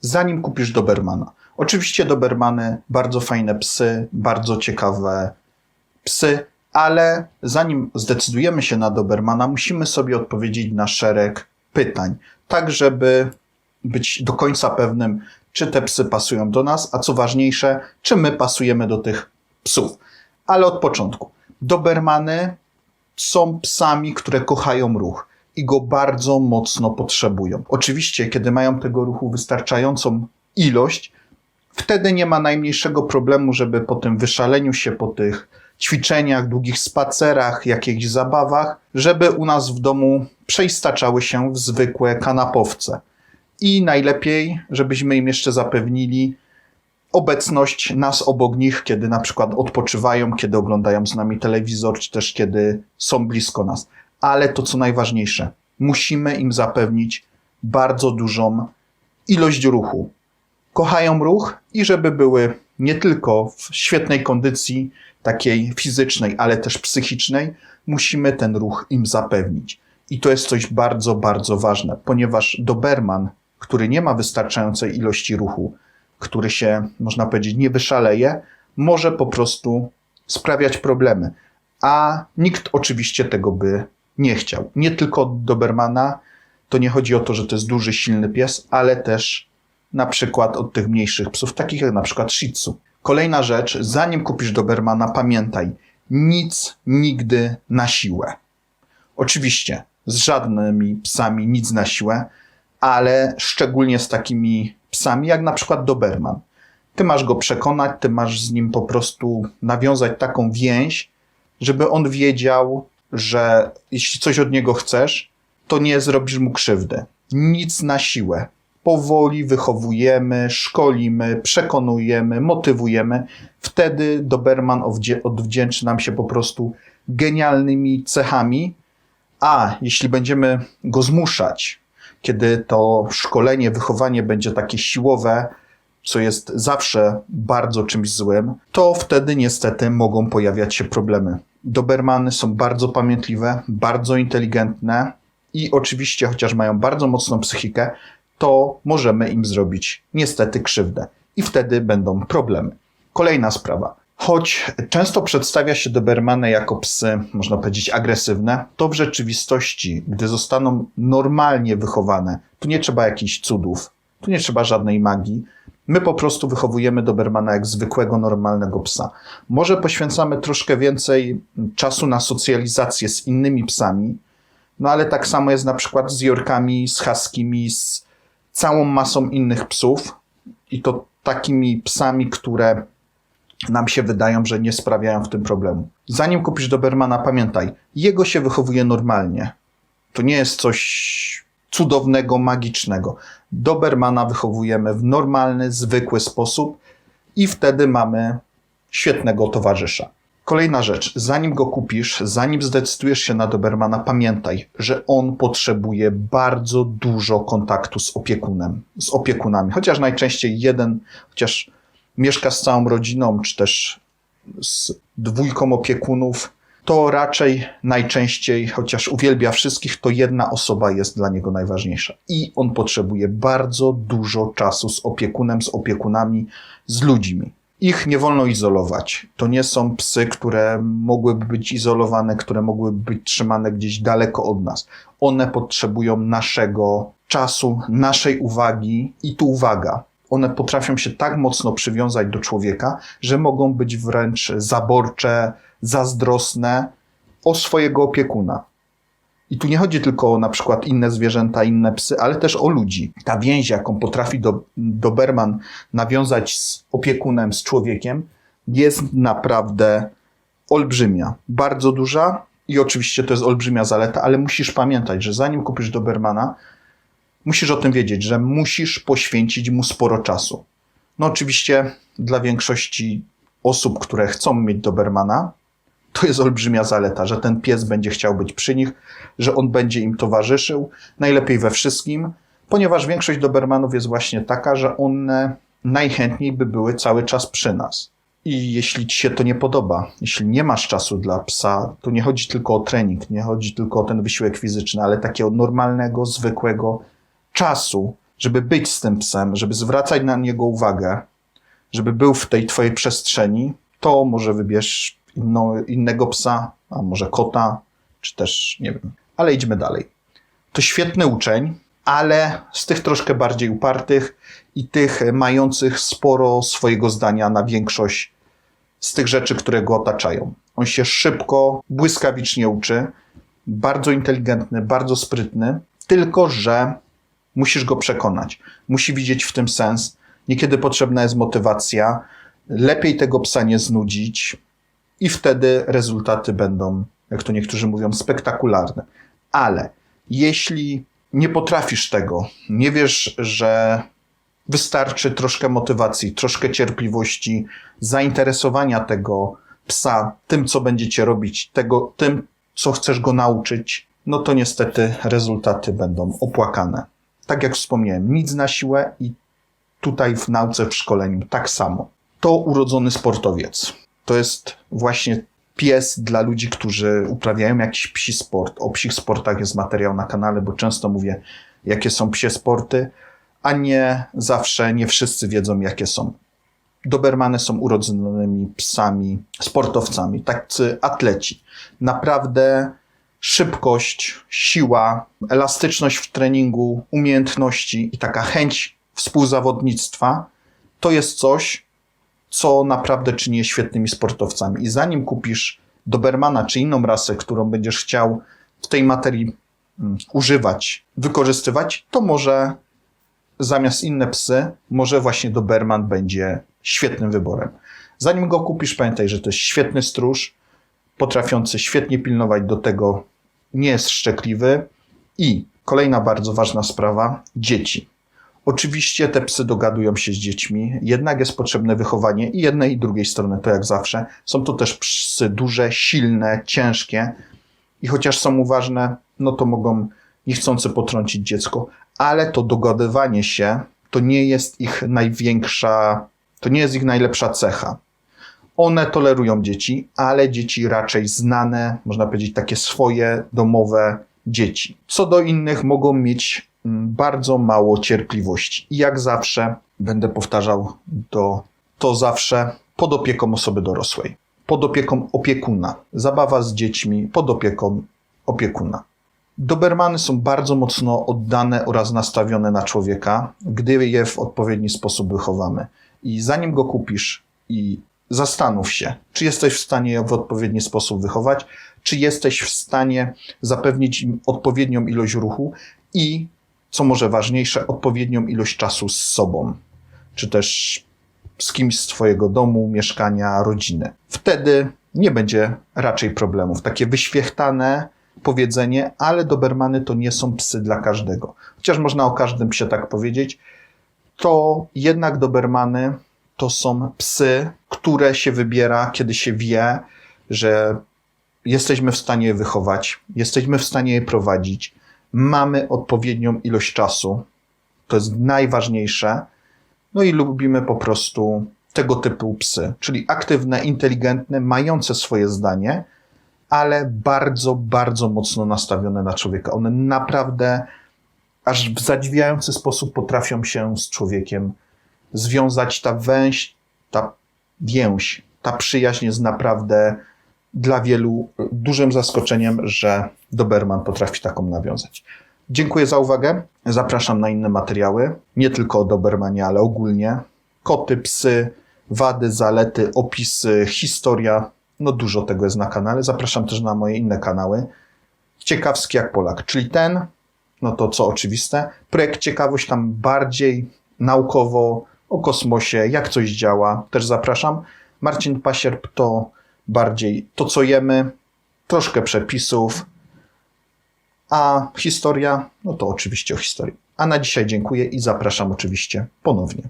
zanim kupisz Dobermana. Oczywiście Dobermany, bardzo fajne psy, bardzo ciekawe psy, ale zanim zdecydujemy się na Dobermana, musimy sobie odpowiedzieć na szereg pytań, tak żeby być do końca pewnym, czy te psy pasują do nas, a co ważniejsze, czy my pasujemy do tych psów. Ale od początku. Dobermany są psami, które kochają ruch i go bardzo mocno potrzebują. Oczywiście, kiedy mają tego ruchu wystarczającą ilość, wtedy nie ma najmniejszego problemu, żeby po tym wyszaleniu się, po tych ćwiczeniach, długich spacerach, jakichś zabawach, żeby u nas w domu przeistaczały się w zwykłe kanapowce. I najlepiej, żebyśmy im jeszcze zapewnili obecność nas obok nich, kiedy na przykład odpoczywają, kiedy oglądają z nami telewizor, czy też kiedy są blisko nas. Ale to co najważniejsze, musimy im zapewnić bardzo dużą ilość ruchu. Kochają ruch i żeby były nie tylko w świetnej kondycji, takiej fizycznej, ale też psychicznej, musimy ten ruch im zapewnić. I to jest coś bardzo, bardzo ważne, ponieważ Doberman, który nie ma wystarczającej ilości ruchu, który się, można powiedzieć, nie wyszaleje, może po prostu sprawiać problemy. A nikt oczywiście tego by nie chciał. Nie tylko od Dobermana, to nie chodzi o to, że to jest duży, silny pies, ale też na przykład od tych mniejszych psów, takich jak na przykład Shih Tzu. Kolejna rzecz, zanim kupisz Dobermana, pamiętaj, nic nigdy na siłę. Oczywiście, z żadnymi psami nic na siłę, ale szczególnie z takimi psami, jak na przykład Doberman. Ty masz go przekonać, ty masz z nim po prostu nawiązać taką więź, żeby on wiedział, że jeśli coś od niego chcesz, to nie zrobisz mu krzywdy. Nic na siłę. Powoli wychowujemy, szkolimy, przekonujemy, motywujemy. Wtedy Doberman odwdzięczy nam się po prostu genialnymi cechami, a jeśli będziemy go zmuszać, kiedy to szkolenie, wychowanie będzie takie siłowe, co jest zawsze bardzo czymś złym, to wtedy niestety mogą pojawiać się problemy. Dobermany są bardzo pamiętliwe, bardzo inteligentne i oczywiście, chociaż mają bardzo mocną psychikę, to możemy im zrobić niestety krzywdę i wtedy będą problemy. Kolejna sprawa. Choć często przedstawia się Dobermany jako psy, można powiedzieć, agresywne, to w rzeczywistości, gdy zostaną normalnie wychowane, tu nie trzeba jakichś cudów, tu nie trzeba żadnej magii. My po prostu wychowujemy Dobermana jak zwykłego, normalnego psa. Może poświęcamy troszkę więcej czasu na socjalizację z innymi psami, no ale tak samo jest na przykład z Jorkami, z Huskimi, z całą masą innych psów i to takimi psami, które nam się wydają, że nie sprawiają w tym problemu. Zanim kupisz Dobermana, pamiętaj, jego się wychowuje normalnie. To nie jest coś cudownego, magicznego. Dobermana wychowujemy w normalny, zwykły sposób i wtedy mamy świetnego towarzysza. Kolejna rzecz, zanim go kupisz, zanim zdecydujesz się na Dobermana, pamiętaj, że on potrzebuje bardzo dużo kontaktu z opiekunem, z opiekunami. Chociaż najczęściej jeden, chociaż mieszka z całą rodziną, czy też z dwójką opiekunów, to raczej najczęściej, chociaż uwielbia wszystkich, to jedna osoba jest dla niego najważniejsza. I on potrzebuje bardzo dużo czasu z opiekunem, z opiekunami, z ludźmi. Ich nie wolno izolować. To nie są psy, które mogłyby być izolowane, które mogłyby być trzymane gdzieś daleko od nas. One potrzebują naszego czasu, naszej uwagi i tu uwaga. One potrafią się tak mocno przywiązać do człowieka, że mogą być wręcz zaborcze, zazdrosne o swojego opiekuna. I tu nie chodzi tylko o na przykład inne zwierzęta, inne psy, ale też o ludzi. Ta więź, jaką potrafi do, Doberman nawiązać z opiekunem, z człowiekiem, jest naprawdę olbrzymia. Bardzo duża i oczywiście to jest olbrzymia zaleta, ale musisz pamiętać, że zanim kupisz Dobermana, musisz o tym wiedzieć, że musisz poświęcić mu sporo czasu. No oczywiście dla większości osób, które chcą mieć Dobermana, to jest olbrzymia zaleta, że ten pies będzie chciał być przy nich, że on będzie im towarzyszył, najlepiej we wszystkim, ponieważ większość Dobermanów jest właśnie taka, że one najchętniej by były cały czas przy nas. I jeśli ci się to nie podoba, jeśli nie masz czasu dla psa, to nie chodzi tylko o trening, nie chodzi tylko o ten wysiłek fizyczny, ale takiego normalnego, zwykłego czasu, żeby być z tym psem, żeby zwracać na niego uwagę, żeby był w tej twojej przestrzeni, to może wybierz inno, innego psa, a może kota, czy też nie wiem. Ale idźmy dalej. To świetny uczeń, ale z tych troszkę bardziej upartych i tych mających sporo swojego zdania na większość z tych rzeczy, które go otaczają. On się szybko, błyskawicznie uczy, bardzo inteligentny, bardzo sprytny, tylko że musisz go przekonać. Musi widzieć w tym sens. Niekiedy potrzebna jest motywacja. Lepiej tego psa nie znudzić, i wtedy rezultaty będą, jak to niektórzy mówią, spektakularne. Ale jeśli nie potrafisz tego, nie wiesz, że wystarczy troszkę motywacji, troszkę cierpliwości, zainteresowania tego psa tym, co będziecie robić, tego, tym, co chcesz go nauczyć, no to niestety rezultaty będą opłakane. Tak jak wspomniałem, nic na siłę i tutaj w nauce, w szkoleniu tak samo. To urodzony sportowiec. To jest właśnie pies dla ludzi, którzy uprawiają jakiś psi sport. O psich sportach jest materiał na kanale, bo często mówię, jakie są psie sporty, a nie zawsze, nie wszyscy wiedzą, jakie są. Dobermany są urodzonymi psami, sportowcami, tacy atleci. Naprawdę szybkość, siła, elastyczność w treningu, umiejętności i taka chęć współzawodnictwa to jest coś, co naprawdę czyni świetnymi sportowcami. I zanim kupisz Dobermana czy inną rasę, którą będziesz chciał w tej materii mm, używać, wykorzystywać, to może zamiast inne psy, może właśnie Doberman będzie świetnym wyborem. Zanim go kupisz, pamiętaj, że to jest świetny stróż, potrafiący świetnie pilnować do tego, nie jest szczekliwy i kolejna bardzo ważna sprawa, dzieci. Oczywiście te psy dogadują się z dziećmi, jednak jest potrzebne wychowanie i jednej i drugiej strony, to jak zawsze. Są to też psy duże, silne, ciężkie i chociaż są uważne, no to mogą niechcący potrącić dziecko, ale to dogadywanie się to nie jest ich największa, to nie jest ich najlepsza cecha. One tolerują dzieci, ale dzieci raczej znane, można powiedzieć takie swoje domowe dzieci. Co do innych mogą mieć Mm, bardzo mało cierpliwości. I jak zawsze będę powtarzał to, to zawsze pod opieką osoby dorosłej, pod opieką opiekuna. Zabawa z dziećmi pod opieką opiekuna. Dobermany są bardzo mocno oddane oraz nastawione na człowieka, gdy je w odpowiedni sposób wychowamy. I zanim go kupisz i zastanów się, czy jesteś w stanie je w odpowiedni sposób wychować, czy jesteś w stanie zapewnić im odpowiednią ilość ruchu i co może ważniejsze, odpowiednią ilość czasu z sobą, czy też z kimś z Twojego domu, mieszkania, rodziny. Wtedy nie będzie raczej problemów. Takie wyświechtane powiedzenie, ale Dobermany to nie są psy dla każdego. Chociaż można o każdym psie tak powiedzieć, to jednak Dobermany to są psy, które się wybiera, kiedy się wie, że jesteśmy w stanie je wychować, jesteśmy w stanie je prowadzić, mamy odpowiednią ilość czasu. To jest najważniejsze. No i lubimy po prostu tego typu psy, czyli aktywne, inteligentne, mające swoje zdanie, ale bardzo, bardzo mocno nastawione na człowieka. One naprawdę aż w zadziwiający sposób potrafią się z człowiekiem związać. Ta węź, ta więź, ta przyjaźń jest naprawdę dla wielu dużym zaskoczeniem, że Doberman potrafi taką nawiązać. Dziękuję za uwagę. Zapraszam na inne materiały. Nie tylko o Dobermanie, ale ogólnie. Koty, psy, wady, zalety, opisy, historia. No dużo tego jest na kanale. Zapraszam też na moje inne kanały. Ciekawski jak Polak, czyli ten, no to co oczywiste. Projekt Ciekawość tam bardziej naukowo o kosmosie, jak coś działa. Też zapraszam. Marcin Pasierb to bardziej to, co jemy, troszkę przepisów, a historia, no to oczywiście o historii. A na dzisiaj dziękuję i zapraszam oczywiście ponownie.